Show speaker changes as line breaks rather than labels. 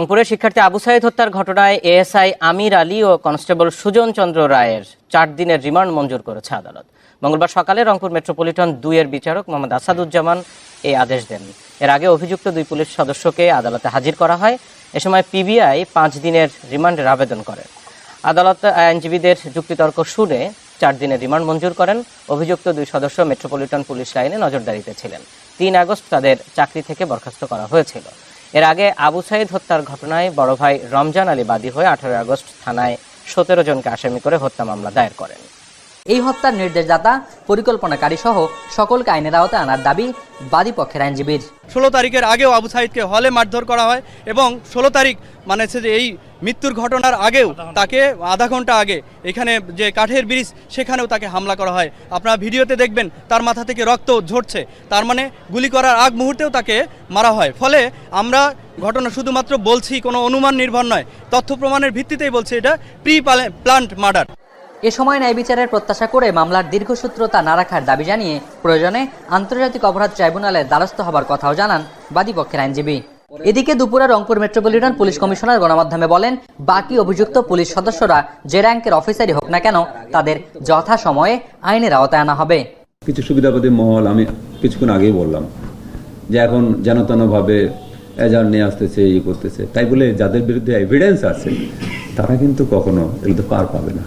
রংপুরের শিক্ষার্থী আবু সাইদ হত্যার ঘটনায় এএসআই আমির আলী ও কনস্টেবল সুজন চন্দ্র রায়ের চার দিনের রিমান্ড মঞ্জুর করেছে আদালত। মঙ্গলবার সকালে রংপুর মেট্রোপলিটন দুইয়ের বিচারক মোহাম্মদ আসাদুজ্জামান এই আদেশ দেন। এর আগে অভিযুক্ত দুই পুলিশ সদস্যকে আদালতে হাজির করা হয়। এ সময় পিবিআই পাঁচ দিনের রিমান্ডের আবেদন করে। আদালত আইনজীবীদের যুক্তিতর্ক শুনে চার দিনের রিমান্ড মঞ্জুর করেন। অভিযুক্ত দুই সদস্য মেট্রোপলিটন পুলিশ লাইনে নজরদারিতে ছিলেন। তিন আগস্ট তাদের চাকরি থেকে বরখাস্ত করা হয়েছিল। এর আগে আবু সাইদ হত্যার ঘটনায় বড় ভাই রমজান আলী বাদী হয়ে আঠারোই আগস্ট থানায় সতেরো জনকে আসামি করে হত্যা মামলা দায়ের করেন।
এই হত্যার নির্দেশদাতা, পরিকল্পনাকারী সহ সকলকে আইনের আওতায় আনার দাবি বাদী পক্ষের আইনজীবীর।
ষোলো তারিখের আগেও আবু সাইদকে হলে মারধর করা হয় এবং ষোলো তারিখ মানে হচ্ছে যে এই মৃত্যুর ঘটনার আগেও তাকে আধা ঘণ্টা আগে এখানে যে কাঠের ব্রিজ, সেখানেও তাকে হামলা করা হয়। আপনারা ভিডিওতে দেখবেন, তার মাথা থেকে রক্ত ঝরছে। তার মানে গুলি করার আগ মুহূর্তেও তাকে মারা হয়। ফলে আমরা ঘটনা শুধুমাত্র বলছি, কোনো অনুমান নির্ভর নয়। তথ্য প্রমাণের ভিত্তিতেই বলছি এটা প্রি প্লান্ট মার্ডার
এ সময় ন্যায় বিচারের প্রত্যাশা করে মামলার দীর্ঘসূত্রতা না রাখার দাবি জানিয়ে প্রয়োজনে আন্তর্জাতিক অপরাধ ট্রাইব্যুনালের দ্বারস্থ হবার কথাও জানান বাদী পক্ষের আইনজীবী। এদিকে দুপুরে রংপুর মেট্রোপলিটন পুলিশ কমিশনার গণমাধ্যমে বলেন, বাকি অভিযুক্ত পুলিশ সদস্যরা যে র্যাঙ্কের অফিসারই হোক না কেন, তাদের যথাসময়ে আইনের আওতায় আনা হবে।
কিছু সুবিধাবাদী মহল আমি কিছুক্ষণ আগেই বললাম যে এখন যেন তেনভাবে এজাহার নিয়ে আসতেছে ইয়ে করতেছে। তাই বলে যাদের বিরুদ্ধে এভিডেন্স আছে, তারা কিন্তু কখনো এগুলোতে পার পাবে না।